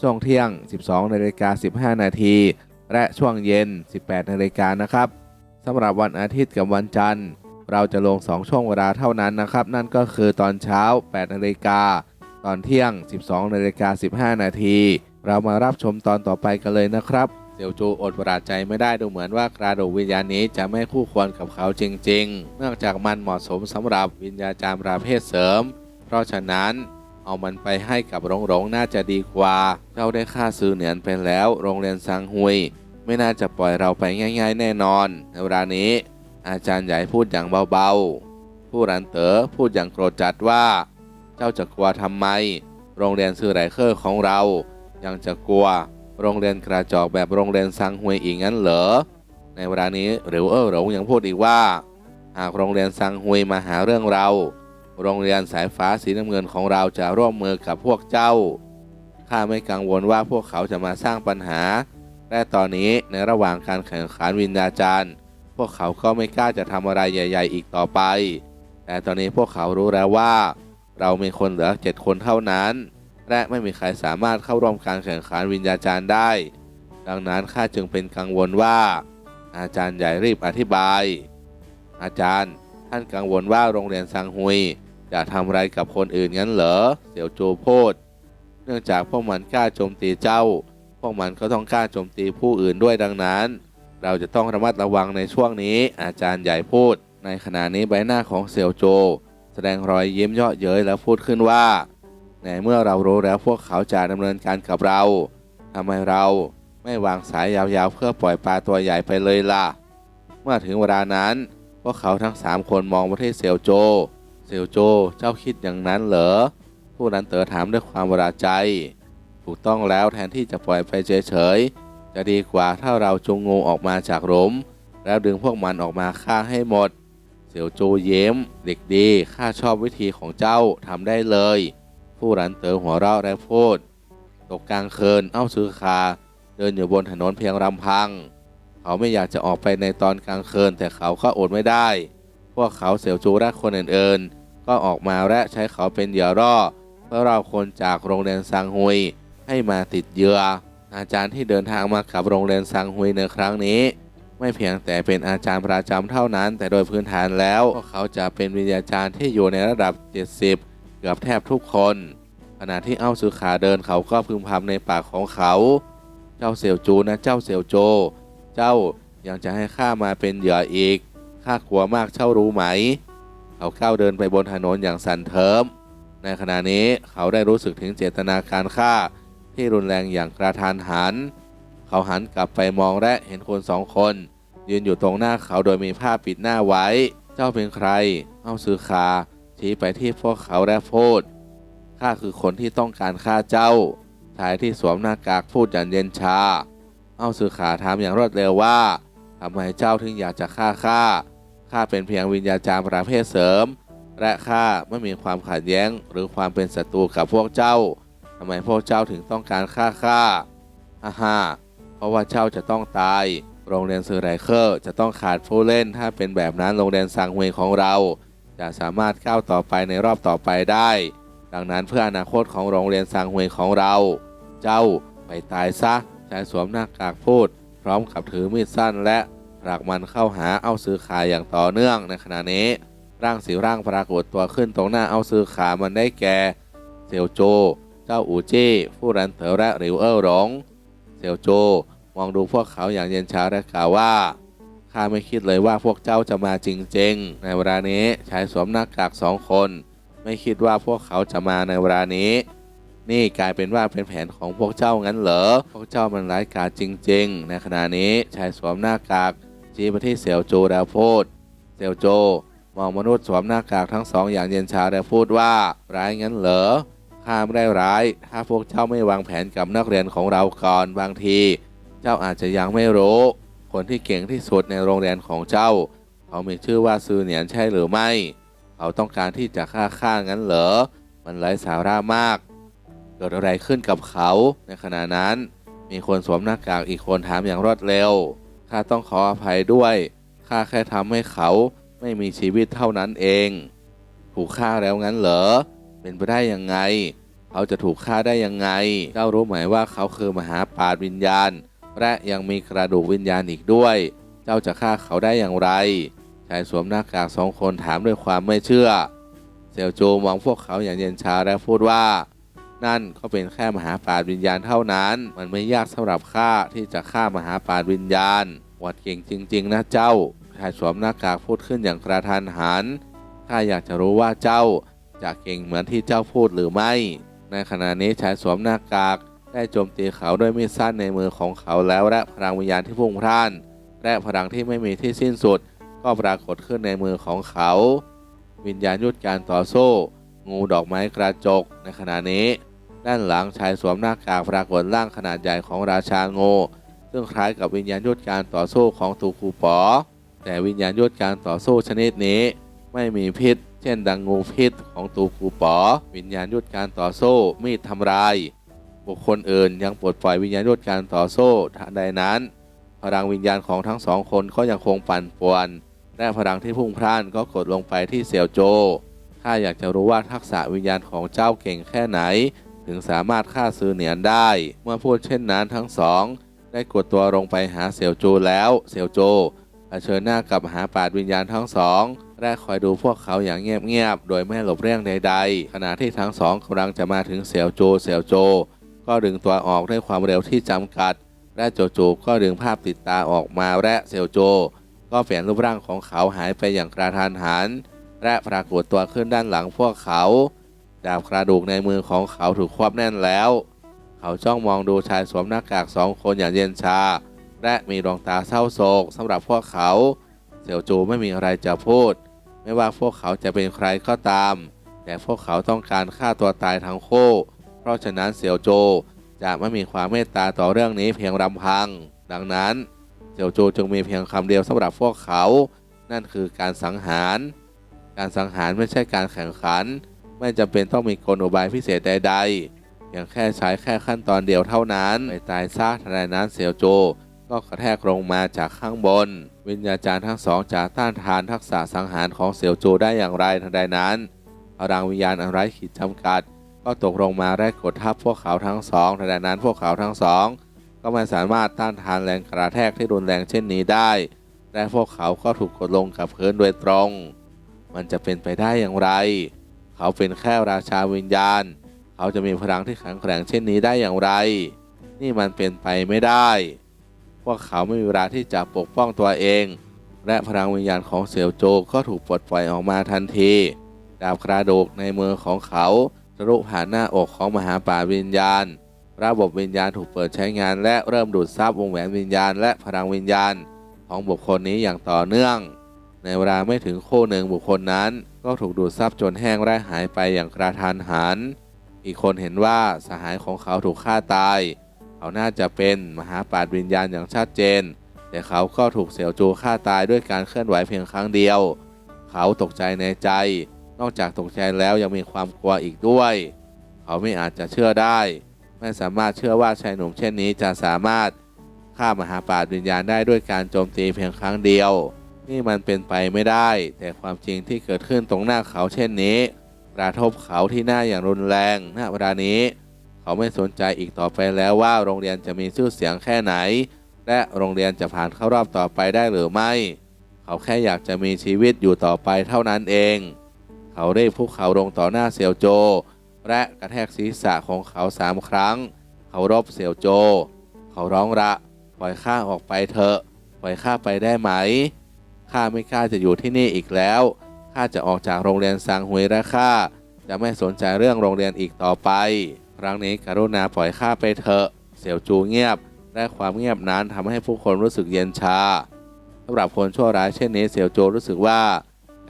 ช่วงเที่ยง 12นาฬิกา15 นาที และช่วงเย็น 18นาฬิกานะครับสำหรับวันอาทิตย์กับวันจันทร์ เราจะลง 2 ช่วงเวลาเท่านั้นนะครับ นั่นก็คือตอนเช้า 8นาฬิกาตอนเที่ยง 12นาฬิกา15 นาที เรามารับชมตอนต่อไปกันเลยนะครับเซียวจูอดประหลาดใจไม่ได้ดูเหมือนว่ากระดูกวิญญาณนี้จะไม่คู่ควรกับเขาจริง ๆ เนื่องจากมันเหมาะสมสำหรับวิญญาจารย์ประเภทเสริม เพราะฉะนั้น เอามันไปให้กับโรงหลงน่าจะดีกว่า เราได้ค่าซื้อเหนียนไปแล้ว โรงเรียนซังฮุย ไม่น่าจะปล่อยเราไปง่าย ๆ แน่นอน ในเวลานี้ อาจารย์ใหญ่พูดอย่างเบาๆ ผู้รันเต๋อพูดอย่างโกรธจัดว่า เจ้าจะกลัวทำไม โรงเรียนซื้อไรเคอร์ของเรา ยังจะกลัว โรงเรียนกระจอกแบบโรงเรียนซังฮุยอีกงั้นเหรอ ในเวลานี้หรือเออหลงยังพูดอีกว่า หากโรงเรียนซังฮุยมาหาเรื่องเรา โรงเรียนสายฟ้าสีน้ำเงินของเราจะร่วมมือกับพวกเจ้า ข้าไม่กังวลว่าพวกเขาจะมาสร้างปัญหา และตอนนี้ในระหว่างการแข่งขันวิญญาจารย์ พวกเขาก็ไม่กล้าจะทำอะไรใหญ่ ๆ อีกต่อไป แต่ตอนนี้พวกเขารู้แล้วว่า เรามีคนเหลือเจ็ดคนเท่านั้น และไม่มีใครสามารถเข้าร่วมการแข่งขันวิญญาจารย์ได้ ดังนั้นข้าจึงเป็นกังวลว่า อาจารย์ใหญ่รีบอธิบาย อาจารย์ ท่านกังวลว่าโรงเรียนซังฮุย จะทำอะไรกับคนอื่นงั้นเหรอ เสี่ยวโจพูดเนื่องจากพวกมันกล้าโจมตีเจ้า พวกมันก็ต้องกล้าโจมตีผู้อื่นด้วยดังนั้น เราจะต้องระมัดระวังในช่วงนี้ อาจารย์ใหญ่พูด ในขณะนี้ใบหน้าของเสี่ยวโจ แสดงรอยยิ้มเยาะเย้ยแล้วพูดขึ้นว่าในเมื่อเรารู้แล้วพวกเขาจะดำเนินการกับเราทำไมเราไม่วางสายยาวๆ เพื่อปล่อยปลาตัวใหญ่ไปเลยล่ะ เมื่อถึงเวลานั้น พวกเขาทั้งสามคนมองมาที่เซียวโจ เซียวโจ เจ้าคิดอย่างนั้นเหรอ ผู้นั้นเต๋อถามด้วยความประหลาดใจ ถูกต้องแล้วแทนที่จะปล่อยไปเฉยๆ จะดีกว่าถ้าเราจงงูออกมาจากหลุม แล้วดึงพวกมันออกมาฆ่าให้หมดเสี่ยวโจเย้ม เด็กดี ข้าชอบวิธีของเจ้าทำได้เลย ผู้รันเต๋อหัวเราะและพูด ตกกลางคืนเอ้าซื้อคา เดินอยู่บนถนนเพียงลำพัง เขาไม่อยากจะออกไปในตอนกลางคืนแต่เขาก็อดไม่ได้ พวกเขาเสี่ยวจูและคนอื่นๆ ก็ออกมาและใช้เขาเป็นเหยื่อล่อเพื่อเราคนจากโรงเรียนซังฮุยให้มาติดเหยื่อ อาจารย์ที่เดินทางมากับโรงเรียนซังฮุยในครั้งนี้ ไม่เพียงแต่เป็นอาจารย์ประจำเท่านั้น แต่โดยพื้นฐานแล้วพวกเขาจะเป็นวิทยาจารย์ที่อยู่ในระดับ 70 เกือบแทบทุกคน ขณะที่เอ้าสุขาเดินเขาก็พึมพำในปากของเขา เจ้าเสี่ยวจูนะเจ้าเสี่ยวโจ เจ้ายังจะให้ข้ามาเป็นเหยื่ออีก ข้ากลัวมากเจ้ารู้ไหม เขาก้าวเดินไปบนถนนอย่างสันเทิม ในขณะนี้เขาได้รู้สึกถึงเจตนาการฆ่าที่รุนแรงอย่างกระทานหัน เขาหันกลับไปมองและเห็นคนสองคน ยืนอยู่ตรงหน้าเขาโดยมีผ้าปิดหน้าไว้ เจ้าเป็นใคร เอาซื้อคา ชี้ไปที่พวกเขาและพูดข้าคือคนที่ต้องการฆ่าเจ้า ชายที่สวมหน้ากากพูดอย่างเย็นชา เอาซื้อขาถามอย่างรวดเร็วว่าทำไมเจ้าถึงอยากจะฆ่าข้า ข้าเป็นเพียงวิญญาจารย์ประเภทเสริม และข้าไม่มีความขัดแย้งหรือความเป็นศัตรูกับพวกเจ้าทำไมพวกเจ้าถึงต้องการฆ่าข้าฮ่าฮ่าเพราะว่าเจ้าจะต้องตาย โรงเรียนซื้อไรเคอร์จะต้องขาดผู้เล่น ถ้าเป็นแบบนั้นโรงเรียนซังเวของเรา จะสามารถก้าวต่อไปในรอบต่อไปได้ ดังนั้นเพื่ออนาคตของโรงเรียนซังเวของเรา เจ้าไปตายซะชายสวมหน้ากากพูด พร้อมกับถือมีดสั้นและ ผลักมันเข้าหาเอาซื้อขาอย่างต่อเนื่องในขณะนี้ ร่างสีร่างปรากฏตัวขึ้นตรงหน้าเอาซื้อขามันได้แก่เซียวโจ เจ้าอูจี้ผู้รันเถอและริวเอ้อหลงเซียวโจมองดูพวกเขาอย่างเย็นชาและกล่าวว่าข้าไม่คิดเลยว่าพวกเจ้าจะมาจริงๆ ในเวลานี้ชายสวมหน้ากากสองคน ไม่คิดว่าพวกเขาจะมาในเวลานี้ นี่กลายเป็นว่าเป็นแผนของพวกเจ้างั้นเหรอ พวกเจ้ามันร้ายกาจจริง ๆ ในขณะนี้ชายสวมหน้ากาก ชี้ไปที่เสี่ยวโจแล้วพูด เสี่ยวโจมองมนุษย์สวมหน้ากากทั้งสองอย่างเย็นชาแล้วพูดว่า ร้ายงั้นเหรอข้าไม่ได้ร้าย ถ้าพวกเจ้าไม่วางแผนกับนักเรียนของเราก่อนบางที เจ้าอาจจะยังไม่รู้ คนที่เก่งที่สุดในโรงเรียนของเจ้า เขามีชื่อว่าซือเหนียนใช่หรือไม่ เขาต้องการที่จะฆ่าข้างั้นเหรอ มันไร้สาระมาก เกิดอะไรขึ้นกับเขาในขณะนั้น มีคนสวมหน้ากากอีกคนถามอย่างรวดเร็ว ข้าต้องขออภัยด้วยข้าแค่ทำให้เขาไม่มีชีวิตเท่านั้นเอง ถูกฆ่าแล้วงั้นเหรอเป็นไปได้ยังไง เขาจะถูกฆ่าได้ยังไง เจ้ารู้ไหมว่าเขาคือมหาปราชญ์วิญญาณ และยังมีกระดูกวิญญาณอีกด้วย เจ้าจะฆ่าเขาได้อย่างไรชายสวมหน้ากากสองคนถามด้วยความไม่เชื่อ เซลจูมองพวกเขาอย่างเย็นชาและพูดว่า นั่นก็เป็นแค่มหาปราชญ์วิญญาณเท่านั้น มันไม่ยากสำหรับข้าที่จะฆ่ามหาปราชญ์วิญญาณ วัดเก่งจริง ๆ นะเจ้าชายสวมหน้ากากพูดขึ้นอย่างกระทันหันข้าอยากจะรู้ว่าเจ้าจะเก่งเหมือนที่เจ้าพูดหรือไม่ ในขณะนี้ชายสวมหน้ากาก ได้โจมตีเขาด้วยมีดสั้นในมือของเขาแล้วและพลังวิญญาณที่พุ่งพล่าน และพลังที่ไม่มีที่สิ้นสุด ก็ปรากฏขึ้นในมือของเขา วิญญาณยุดการต่อสู้ งูดอกไม้กระจกในขณะนี้ ด้านหลังชายสวมหน้ากากปรากฏร่างขนาดใหญ่ของราชางูซึ่งคล้ายกับวิญญาณยุดการต่อสู้ของตูคูปอ แต่วิญญาณยุดการต่อสู้ชนิดนี้ ไม่มีพิษ เช่นดังงูพิษของตูคูปอ วิญญาณยุดการต่อสู้มีดทำลาย บุคคลอื่นยังปลดปล่อยวิญญาณยุดการต่อสู้ทันใดนั้น พลังวิญญาณของทั้งสองคนก็ยังคงปั่นป่วนและพลังที่พุ่งพล่านก็กดลงไปที่เสี่ยวโจข้าอยากจะรู้ว่าทักษะวิญญาณของเจ้าเก่งแค่ไหน ถึงสามารถฆ่าซื้อเหนียนได้ เมื่อพูดเช่นนั้นทั้งสอง ได้กดตัวลงไปหาเสี่ยวโจแล้วเสี่ยวโจเผชิญหน้ากับหาปาชญ์วิญญาณทั้งสองและคอยดูพวกเขาอย่างเงียบๆโดยไม่หลบเลี่ยงใดๆ ขณะที่ทั้งสองกำลังจะมาถึงเสี่ยวโจเสี่ยวโจ ก็ดึงตัวออกด้วยความเร็วที่จำกัด และโจโจก็ดึงภาพติดตาออกมาและเสี่ยวโจ ก็เปลี่ยนรูปร่างของเขาหายไปอย่างกระทันหันและปรากฏตัวขึ้นด้านหลังพวกเขา ดาบกระดูกในมือของเขาถูกควบแน่นแล้ว เขาจ้องมองดูชายสวมหน้ากากสองคนอย่างเย็นชา และมีดวงตาเศร้าโศกสำหรับพวกเขา เสี่ยวจูไม่มีอะไรจะพูด ไม่ว่าพวกเขาจะเป็นใครก็ตาม แต่พวกเขาต้องการฆ่าตัวตายทั้งคู่ เพราะฉะนั้นเสี่ยวโจจะไม่มีความเมตตาต่อเรื่องนี้เพียงลำพัง ดังนั้น เสี่ยวโจจึงมีเพียงคำเดียวสำหรับพวกเขา นั่นคือการสังหาร การสังหารไม่ใช่การแข่งขัน ไม่จำเป็นต้องมีกลอุบายพิเศษใดๆเพียงแค่ใช้แค่ขั้นตอนเดียวเท่านั้นไปตายซะทันใดนั้นเสี่ยวโจ ก็กระแทกลงมาจากข้างบน วิญญาจารย์ทั้งสองจะต้านทานทักษะสังหารของเสี่ยวโจได้อย่างไรทันใดนั้นพลังวิญญาณอันไร้ขีดจำกัด ก็ตกลงมาและกดทับพวกเขาทั้งสองทันใดนั้นพวกเขาทั้งสอง ก็ไม่สามารถต้านทานแรงกระแทกที่รุนแรงเช่นนี้ได้ และพวกเขาก็ถูกกดลงกับพื้นโดยตรง มันจะเป็นไปได้อย่างไร เขาเป็นแค่ราชาวิญญาณ เขาจะมีพลังที่แข็งแกร่งเช่นนี้ได้อย่างไร นี่มันเป็นไปไม่ได้ พวกเขาไม่มีเวลาที่จะปกป้องตัวเอง และพลังวิญญาณของเสี่ยวโจก็ถูกปลดปล่อยออกมาทันที ดาบกระดูกในมือของเขาทะลุผ่านหน้าอกของมหาป่าวิญญาณ ระบบวิญญาณถูกเปิดใช้งานและเริ่มดูดซับวงแหวนวิญญาณ และพลังวิญญาณ ของบุคคลนี้อย่างต่อเนื่อง ในเวลาไม่ถึงคู่หนึ่งบุคคลนั้น ก็ถูกดูดซับจนแห้งและหายไปอย่างกระทันหัน อีกคนเห็นว่าสหายของเขาถูกฆ่าตาย เขาน่าจะเป็นมหาปราชญ์วิญญาณอย่างชัดเจน แต่เขาก็ถูกเสี่ยวจูฆ่าตายด้วยการเคลื่อนไหวเพียงครั้งเดียว เขาตกใจในใจ นอกจากตกใจแล้วยังมีความกลัวอีกด้วย เขาไม่อาจจะเชื่อได้ ไม่สามารถเชื่อว่าชายหนุ่มเช่นนี้จะสามารถฆ่ามหาปราชญ์วิญญาณได้ด้วยการโจมตีเพียงครั้งเดียว นี่มันเป็นไปไม่ได้ แต่ความจริงที่เกิดขึ้นตรงหน้าเขาเช่นนี้ กระทบเขาที่หน้าอย่างรุนแรงณเวลานี้ เขาไม่สนใจอีกต่อไปแล้วว่าโรงเรียนจะมีชื่อเสียงแค่ไหน และโรงเรียนจะผ่านเข้ารอบต่อไปได้หรือไม่ เขาแค่อยากจะมีชีวิตอยู่ต่อไปเท่านั้นเอง เขาได้พุกเขาลงต่อหน้าเสี่ยวโจ และกระแทกศีรษะของเขาสามครั้ง เขารบเสี่ยวโจ เขาร้องระปล่อยข้าออกไปเถอะพล่อยข้าไปได้ไหม ข้าไม่กล้าจะอยู่ที่นี่อีกแล้ว ข้าจะออกจากโรงเรียนซางฮุยและข้าจะไม่สนใจเรื่องโรงเรียนอีกต่อไป ครั้งนี้กรุณาปล่อยข้าไปเถอะ เสี่ยวจูเงียบ และความเงียบนั้นทำให้ผู้คนรู้สึกเย็นชาสำหรับคนชั่วร้ายเช่นนี้เสี่ยวโจรู้สึกว่า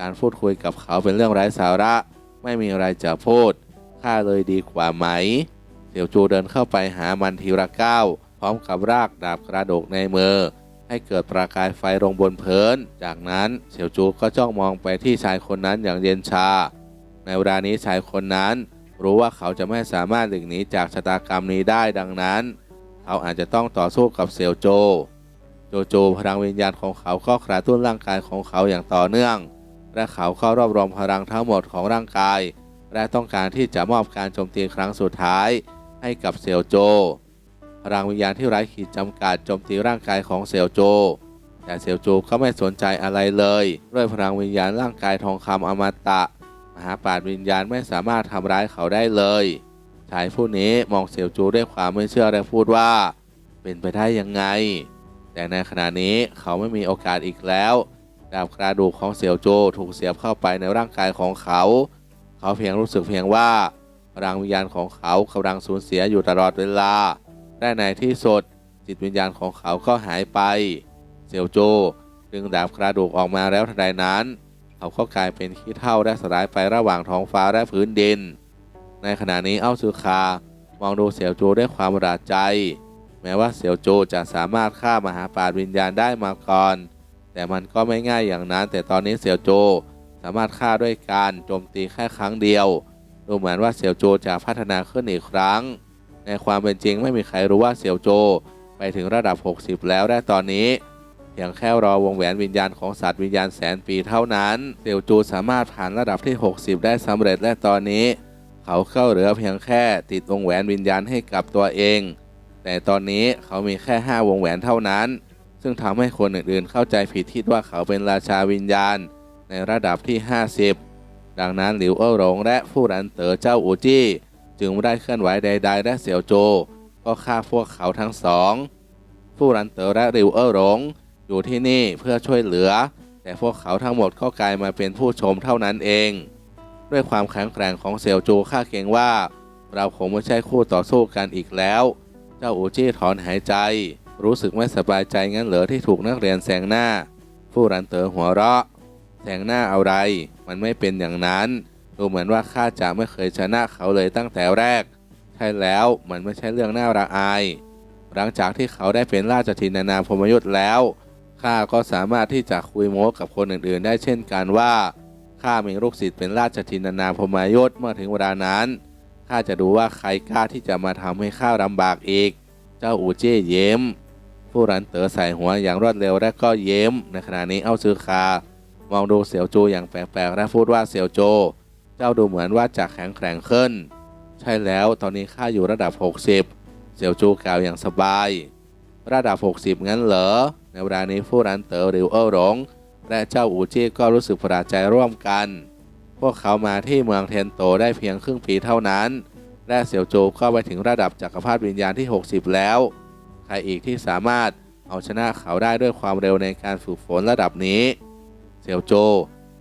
การพูดคุยกับเขาเป็นเรื่องไร้สาระ ไม่มีอะไรจะพูด ข้าเลยดีกว่าไหม เสี่ยวจูเดินเข้าไปหามันทีละก้าวพร้อมกับรากดาบกระโดกในมือ ให้เกิดประกายไฟลงบนพื้น จากนั้นเสี่ยวจูก็จ้องมองไปที่ชายคนนั้นอย่างเย็นชา ในเวลานี้ชายคนนั้นรู้ว่าเขาจะไม่สามารถหลีกหนีจากชะตากรรมนี้ได้ดังนั้น เขาอาจจะต้องต่อสู้กับเสี่ยวโจ โจโจพลังวิญญาณของเขาก็กระตุ้นร่างกายของเขาอย่างต่อเนื่อง และเขาเข้ารวบรวมพลังทั้งหมดของร่างกาย และต้องการที่จะมอบการโจมตีครั้งสุดท้ายให้กับเสี่ยวโจ พลังวิญญาณที่ไร้ขีดจำกัดโจมตีร่างกายของเสี่ยวโจ แต่เสี่ยวโจก็ไม่สนใจอะไรเลย ด้วยพลังวิญญาณร่างกายทองคำอมตะ มหาปราชญ์วิญญาณไม่สามารถทำร้ายเขาได้เลยชายผู้นี้มองเสี่ยวจูด้วยความไม่เชื่อและพูดว่า เป็นไปได้ยังไง แต่ในขณะนี้เขาไม่มีโอกาสอีกแล้วดาบกระดูกของเสี่ยวโจถูกเสียบเข้าไปในร่างกายของเขา เขาเพียงรู้สึกเพียงว่าพลังวิญญาณของเขากำลังสูญเสียอยู่ตลอดเวลา และในที่สุดจิตวิญญาณของเขาก็หายไปเสี่ยวโจดึงดาบกระดูกออกมาแล้วทันใดนั้น เขาก็กลายเป็นขี้เถ้าและสลายไประหว่างท้องฟ้าและพื้นดิน ในขณะนี้เอ้าซือคามองดูเสี่ยวโจด้วยความประหลาดใจ แม้ว่าเสี่ยวโจจะสามารถฆ่ามหาปราชญ์วิญญาณได้มาก่อน แต่มันก็ไม่ง่ายอย่างนั้น แต่ตอนนี้เสี่ยวโจสามารถฆ่าด้วยการโจมตีแค่ครั้งเดียวดูเหมือนว่าเสี่ยวโจจะพัฒนาขึ้นอีกครั้ง ในความเป็นจริงไม่มีใครรู้ว่าเสี่ยวโจ ไปถึงระดับ 60 แล้วและตอนนี้เพียงแค่รอวงแหวนวิญญาณของสัตว์วิญญาณแสนปีเท่านั้น เสี่ยวจูสามารถผ่านระดับที่ 60 ได้สำเร็จและตอนนี้ เขาเข้าเหลือเพียงแค่ติดวงแหวนวิญญาณให้กับตัวเอง แต่ตอนนี้เขามีแค่ 5 วงแหวนเท่านั้น ซึ่งทำให้คนอื่นๆเข้าใจผิดคิดว่าเขาเป็นราชาวิญญาณ ในระดับที่ 50 ดังนั้นหลิวเอ้อหลงและผู้รันเต๋อเจ้าอูจี้ จึงไม่ได้เคลื่อนไหวใด ๆ และเสี่ยวโจ ก็ฆ่าพวกเขาทั้งสองผู้รันเต๋อและหลิวเอ้อหลงอยู่ที่นี่เพื่อช่วยเหลือ แต่พวกเขาทั้งหมดก็กลายมาเป็นผู้ชมเท่านั้นเอง ด้วยความแข็งแกร่งของเสี่ยวจูข้าเกรงว่า เราคงไม่ใช่คู่ต่อสู้กันอีกแล้ว เจ้าอูจี้ถอนหายใจ รู้สึกไม่สบายใจงั้นเหรอที่ถูกนักเรียนแซงหน้า ผู้รันเต๋อหัวเราะแซงหน้าอะไร มันไม่เป็นอย่างนั้น ดูเหมือนว่าข้าจะไม่เคยชนะเขาเลยตั้งแต่แรก ใช่แล้วมันไม่ใช่เรื่องน่าระอาย หลังจากที่เขาได้เป็นราชธินานาพมยุทธ์แล้วข้าก็สามารถที่จะคุยโม้กับคนอื่นๆ ได้เช่นกันว่าข้ามีลูกศิษย์เป็นราชธินานาพมยุทธ์เมื่อถึงเวลานั้นข้าจะดูว่าใครกล้าที่จะมาทำให้ข้าลำบากอีก เจ้าอูเจ้เย้ม ผู้รันเต๋อใส่หัวอย่างรวดเร็วและก็เย้ม ในขณะนี้เอาซื้อคามองดูเสี่ยวโจอย่างแปลกๆและพูดว่าเสี่ยวโจ เจ้าดูเหมือนว่าจะแข็งแกร่งขึ้น ใช่แล้วตอนนี้ข้าอยู่ระดับ 60 เสี่ยวจูกล่าวอย่างสบาย ระดับ 60 งั้นเหรอ ในเวลานี้ผู้รันเต๋อหริวเอ้อหลงและเจ้าอูจี้ก็รู้สึกประหลาดใจร่วมกัน พวกเขามาที่เมืองเทนโตได้เพียงครึ่งปีเท่านั้น และเสี่ยวโจก็ไปถึงระดับจักรพรรดิวิญญาณที่ 60 แล้ว ใครอีกที่สามารถเอาชนะเขาได้ด้วยความเร็วในการฝึกฝนระดับนี้ เสี่ยวโจ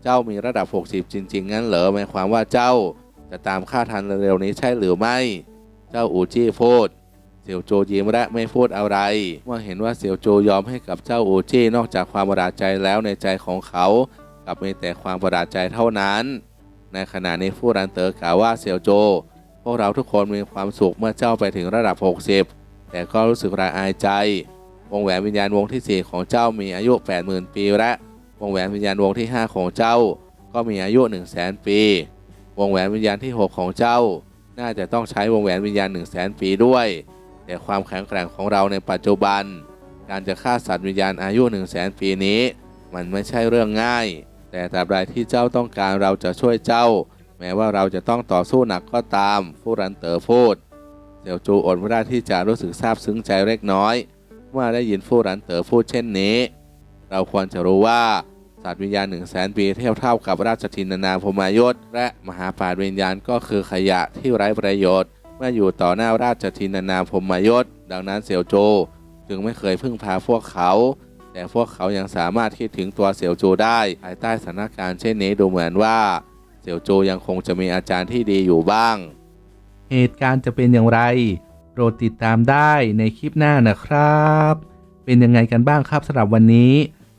เจ้ามีระดับ 60 จริง ๆ งั้นเหรอหมายความว่าเจ้าจะตามข้าทันเร็วๆนี้ใช่หรือไม่ เจ้าอูจี้พูดเสี่ยวโจยิ้มและไม่พูดอะไรเมื่อเห็นว่าเสี่ยวโจยอมให้กับเจ้าอูจี้นอกจากความประหลาดใจแล้วในใจของเขากลับมีแต่ความประหลาดใจเท่านั้น ในขณะนี้ผู้รันเตอร์กล่าวว่าเสี่ยวโจ พวกเราทุกคนมีความสุขเมื่อเจ้าไปถึงระดับ 60 แต่ก็รู้สึกระอายใจ วงแหวนวิญญาณวงที่ 4 ของเจ้ามีอายุ 80,000 ปีและ วงแหวนวิญญาณวงที่ 5 ของเจ้า ก็มีอายุ 1 0 0 0 0แสนปี วงแหวนวิญญาณที่ 6 ของเจ้า น่าจะต้องใช้วงแหวนวิญญาณ 1 0 0 0 0แสนปีด้วย แต่ความแข็งแกร่งของเราในปัจจุบัน การจะฆ่าสัตว์วิญญาณอายุ 1 0 0 0 0แสนปีนี้ มันไม่ใช่เรื่องง่าย แต่ตราบใดที่เจ้าต้องการเราจะช่วยเจ้า แม้ว่าเราจะต้องต่อสู้หนักก็ตามผู้รันเต๋อพูดเสี่ยวจูอดไม่ได้ที่จะรู้สึกซาบซึ้งใจเล็กน้อยเมื่อได้ยินผู้รันเต๋อพูดเช่นนี้ เราควรจะรู้ว่า สัตว์วิญญาณหนึ่งแสนปีเทียบเท่ากับราชทินนาพมายศ และมหาปาชญ์วิญญาณก็คือขยะที่ไร้ประโยชน์ เมื่ออยู่ต่อหน้าราชทินนาพมายศ ดังนั้นเสี่ยวโจ จึงไม่เคยพึ่งพาพวกเขา แต่พวกเขายังสามารถคิดถึงตัวเสี่ยวโจได้ภายใต้สถานการณ์เช่นนี้ดูเหมือนว่า เสี่ยวโจยังคงจะมีอาจารย์ที่ดีอยู่บ้าง เหตุการณ์จะเป็นอย่างไรโปรดติดตามได้ในคลิปหน้านะครับ เป็นยังไงกันบ้างครับสำหรับวันนี้